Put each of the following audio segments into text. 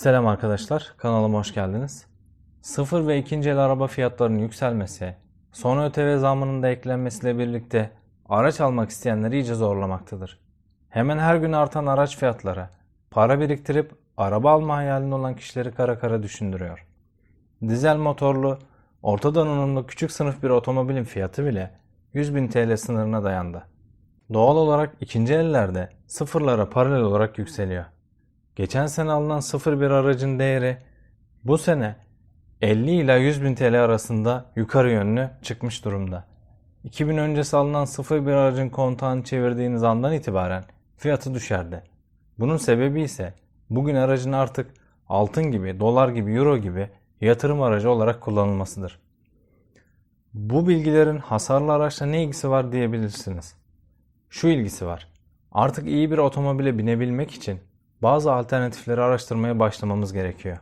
Selam arkadaşlar, kanalıma hoş geldiniz. Sıfır ve ikinci el araba fiyatlarının yükselmesi, son ÖTV zammının da eklenmesiyle birlikte araç almak isteyenleri iyice zorlamaktadır. Hemen her gün artan araç fiyatları, para biriktirip araba alma hayalinde olan kişileri kara kara düşündürüyor. Dizel motorlu, orta donanımlı küçük sınıf bir otomobilin fiyatı bile 100.000 TL sınırına dayandı. Doğal olarak ikinci ellerde sıfırlara paralel olarak yükseliyor. Geçen sene alınan sıfır bir aracın değeri bu sene 50 ila 100 bin TL arasında yukarı yönlü çıkmış durumda. 2000 öncesi alınan sıfır bir aracın kontağını çevirdiğiniz andan itibaren fiyatı düşerdi. Bunun sebebi ise bugün aracın artık altın gibi, dolar gibi, euro gibi yatırım aracı olarak kullanılmasıdır. Bu bilgilerin hasarlı araçla ne ilgisi var diyebilirsiniz. Şu ilgisi var. Artık iyi bir otomobile binebilmek için bazı alternatifleri araştırmaya başlamamız gerekiyor.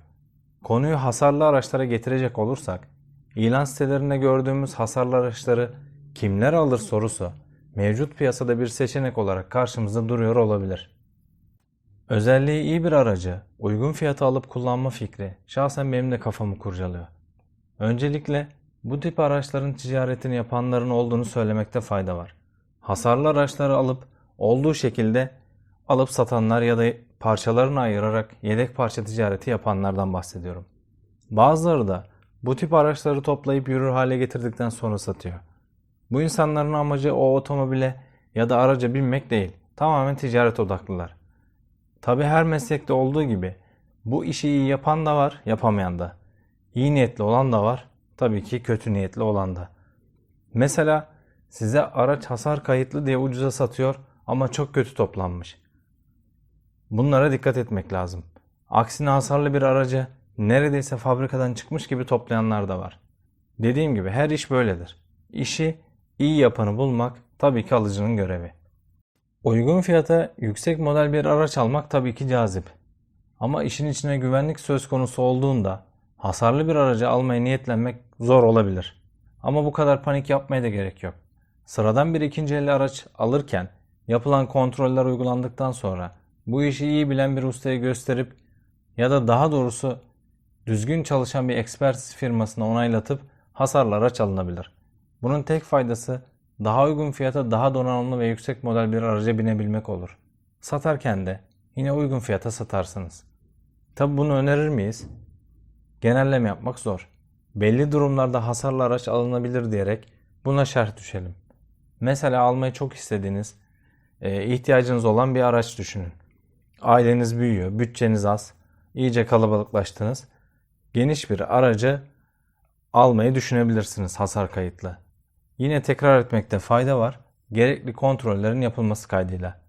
Konuyu hasarlı araçlara getirecek olursak, ilan sitelerinde gördüğümüz hasarlı araçları kimler alır sorusu mevcut piyasada bir seçenek olarak karşımızda duruyor olabilir. Özelliği iyi bir aracı uygun fiyata alıp kullanma fikri şahsen benim de kafamı kurcalıyor. Öncelikle bu tip araçların ticaretini yapanların olduğunu söylemekte fayda var. Hasarlı araçları alıp olduğu şekilde alıp satanlar ya da parçalarını ayırarak yedek parça ticareti yapanlardan bahsediyorum. Bazıları da bu tip araçları toplayıp yürür hale getirdikten sonra satıyor. Bu insanların amacı o otomobile ya da araca binmek değil. Tamamen ticaret odaklılar. Tabi her meslekte olduğu gibi bu işi iyi yapan da var, yapamayan da. İyi niyetli olan da var, tabii ki kötü niyetli olan da. Mesela size araç hasar kayıtlı diye ucuza satıyor ama çok kötü toplanmış. Bunlara dikkat etmek lazım. Aksine hasarlı bir aracı neredeyse fabrikadan çıkmış gibi toplayanlar da var. Dediğim gibi her iş böyledir. İşi iyi yapanı bulmak tabii ki alıcının görevi. Uygun fiyata yüksek model bir araç almak tabii ki cazip. Ama işin içine güvenlik söz konusu olduğunda hasarlı bir aracı almaya niyetlenmek zor olabilir. Ama bu kadar panik yapmaya da gerek yok. Sıradan bir ikinci el araç alırken yapılan kontroller uygulandıktan sonra bu işi iyi bilen bir ustaya gösterip ya da daha doğrusu düzgün çalışan bir ekspertiz firmasına onaylatıp hasarlı araç alınabilir. Bunun tek faydası daha uygun fiyata daha donanımlı ve yüksek model bir araca binebilmek olur. Satarken de yine uygun fiyata satarsınız. Tabi bunu önerir miyiz? Genelleme yapmak zor. Belli durumlarda hasarlı araç alınabilir diyerek buna şerh düşelim. Mesela almayı çok istediğiniz, e, ihtiyacınız olan bir araç düşünün. Aileniz büyüyor, bütçeniz az, iyice kalabalıklaştınız. Geniş bir aracı almayı düşünebilirsiniz hasar kayıtlı. Yine tekrar etmekte fayda var. Gerekli kontrollerin yapılması kaydıyla.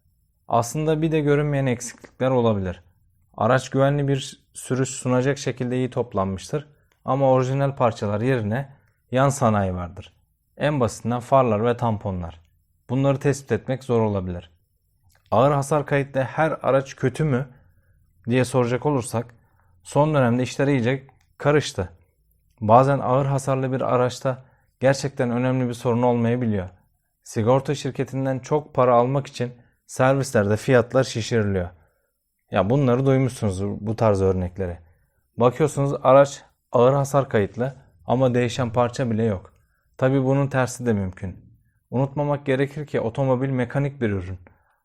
Aslında bir de görünmeyen eksiklikler olabilir. Araç güvenli bir sürüş sunacak şekilde iyi toplanmıştır ama orijinal parçalar yerine yan sanayi vardır. En basitinden farlar ve tamponlar. Bunları tespit etmek zor olabilir. Ağır hasar kayıtlı her araç kötü mü diye soracak olursak son dönemde işler iyice karıştı. Bazen ağır hasarlı bir araçta gerçekten önemli bir sorun olmayabiliyor. Sigorta şirketinden çok para almak için servislerde fiyatlar şişiriliyor. Ya bunları duymuşsunuz bu tarz örnekleri. Bakıyorsunuz araç ağır hasar kayıtlı ama değişen parça bile yok. Tabi bunun tersi de mümkün. Unutmamak gerekir ki otomobil mekanik bir ürün.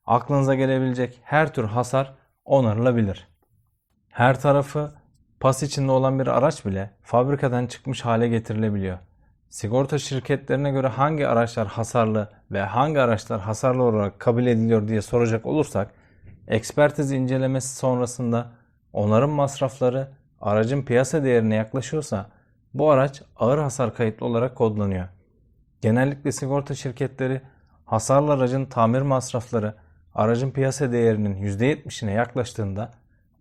Aklınıza gelebilecek her tür hasar onarılabilir. Her tarafı pas içinde olan bir araç bile fabrikadan çıkmış hale getirilebiliyor. Sigorta şirketlerine göre hangi araçlar hasarlı ve hangi araçlar hasarlı olarak kabul ediliyor diye soracak olursak, ekspertiz incelemesi sonrasında onarım masrafları aracın piyasa değerine yaklaşıyorsa bu araç ağır hasar kayıtlı olarak kodlanıyor. Genellikle sigorta şirketleri hasarlı aracın tamir masrafları aracın piyasa değerinin %70'ine yaklaştığında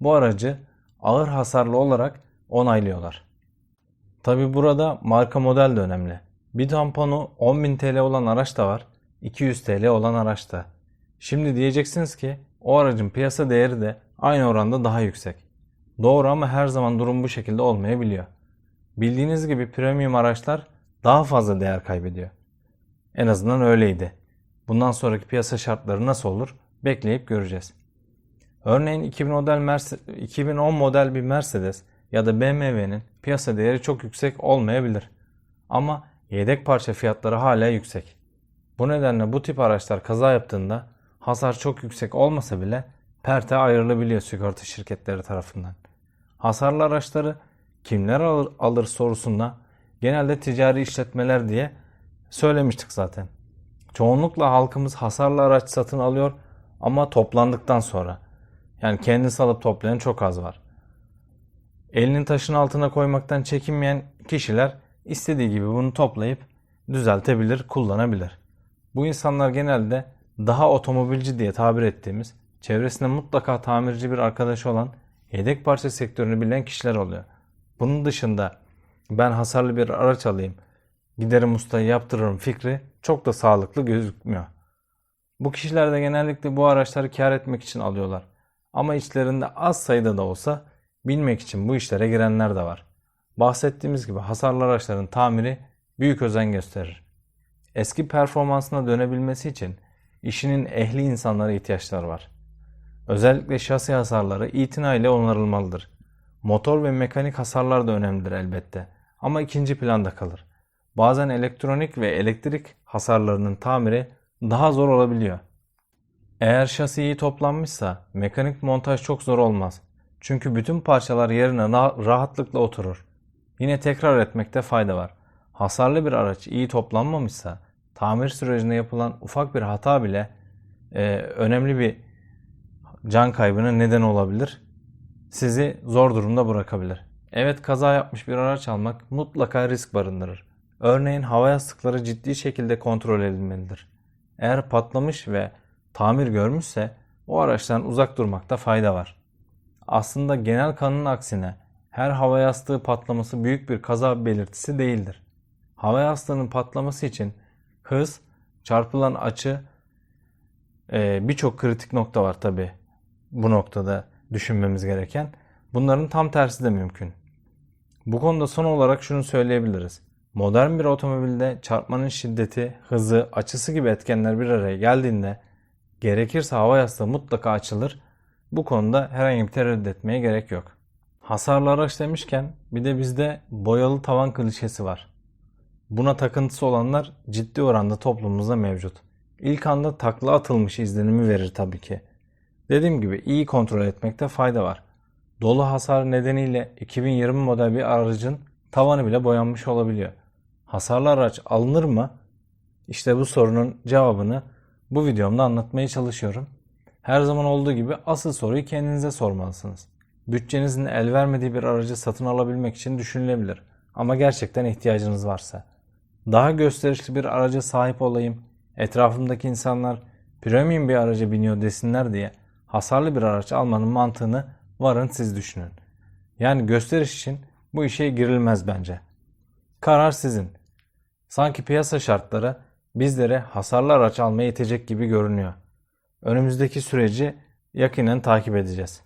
bu aracı ağır hasarlı olarak onaylıyorlar. Tabi burada marka model de önemli. Bir tamponu 10.000 TL olan araç da var, 200 TL olan araç da. Şimdi diyeceksiniz ki o aracın piyasa değeri de aynı oranda daha yüksek. Doğru ama her zaman durum bu şekilde olmayabiliyor. Bildiğiniz gibi premium araçlar daha fazla değer kaybediyor. En azından öyleydi. Bundan sonraki piyasa şartları nasıl olur bekleyip göreceğiz. Örneğin 2000 model Merse- 2010 model bir Mercedes ya da BMW'nin piyasa değeri çok yüksek olmayabilir. Ama yedek parça fiyatları hala yüksek. Bu nedenle bu tip araçlar kaza yaptığında hasar çok yüksek olmasa bile perte ayrılabiliyor sigorta şirketleri tarafından. Hasarlı araçları kimler alır, alır sorusunda genelde ticari işletmeler diye söylemiştik zaten. Çoğunlukla halkımız hasarlı araç satın alıyor ama toplandıktan sonra. Yani kendisi alıp toplayan çok az var. Elinin taşın altına koymaktan çekinmeyen kişiler istediği gibi bunu toplayıp düzeltebilir, kullanabilir. Bu insanlar genelde daha otomobilci diye tabir ettiğimiz, çevresinde mutlaka tamirci bir arkadaşı olan, yedek parça sektörünü bilen kişiler oluyor. Bunun dışında ben hasarlı bir araç alayım, giderim ustayı yaptırırım fikri çok da sağlıklı gözükmüyor. Bu kişiler de genellikle bu araçları kar etmek için alıyorlar. Ama içlerinde az sayıda da olsa bilmek için bu işlere girenler de var. Bahsettiğimiz gibi hasarlı araçların tamiri büyük özen gösterir. Eski performansına dönebilmesi için işinin ehli insanlara ihtiyaçları var. Özellikle şasi hasarları itina ile onarılmalıdır. Motor ve mekanik hasarlar da önemlidir elbette ama ikinci planda kalır. Bazen elektronik ve elektrik hasarlarının tamiri daha zor olabiliyor. Eğer şasi iyi toplanmışsa mekanik montaj çok zor olmaz. Çünkü bütün parçalar yerine rahatlıkla oturur. Yine tekrar etmekte fayda var. Hasarlı bir araç iyi toplanmamışsa tamir sürecinde yapılan ufak bir hata bile e, önemli bir can kaybına neden olabilir. Sizi zor durumda bırakabilir. Evet kaza yapmış bir araç almak mutlaka risk barındırır. Örneğin hava yastıkları ciddi şekilde kontrol edilmelidir. Eğer patlamış ve tamir görmüşse o araçtan uzak durmakta fayda var. Aslında genel kanının aksine her hava yastığı patlaması büyük bir kaza belirtisi değildir. Hava yastığının patlaması için hız, çarpılan açı e, birçok kritik nokta var tabi bu noktada düşünmemiz gereken. Bunların tam tersi de mümkün. Bu konuda son olarak şunu söyleyebiliriz. Modern bir otomobilde çarpmanın şiddeti, hızı, açısı gibi etkenler bir araya geldiğinde gerekirse hava yastığı mutlaka açılır. Bu konuda herhangi bir tereddüt etmeye gerek yok. Hasarlı araç demişken bir de bizde boyalı tavan klişesi var. Buna takıntısı olanlar ciddi oranda toplumumuzda mevcut. İlk anda takla atılmış izlenimi verir tabii ki. Dediğim gibi iyi kontrol etmekte fayda var. Dolu hasar nedeniyle 2020 model bir aracın tavanı bile boyanmış olabiliyor. Hasarlı araç alınır mı? İşte bu sorunun cevabını bu videomda anlatmaya çalışıyorum. Her zaman olduğu gibi asıl soruyu kendinize sormalısınız. Bütçenizin el vermediği bir aracı satın alabilmek için düşünülebilir. Ama gerçekten ihtiyacınız varsa. Daha gösterişli bir araca sahip olayım, etrafımdaki insanlar premium bir araca biniyor desinler diye hasarlı bir araç almanın mantığını varın siz düşünün. Yani gösteriş için bu işe girilmez bence. Karar sizin. Sanki piyasa şartları bizlere hasarlı araç almaya itecek gibi görünüyor. Önümüzdeki süreci yakinen takip edeceğiz.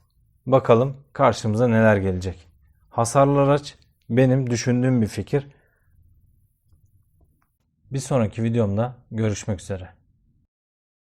Bakalım karşımıza neler gelecek. Hasarlı araç benim düşündüğüm bir fikir. Bir sonraki videomda görüşmek üzere.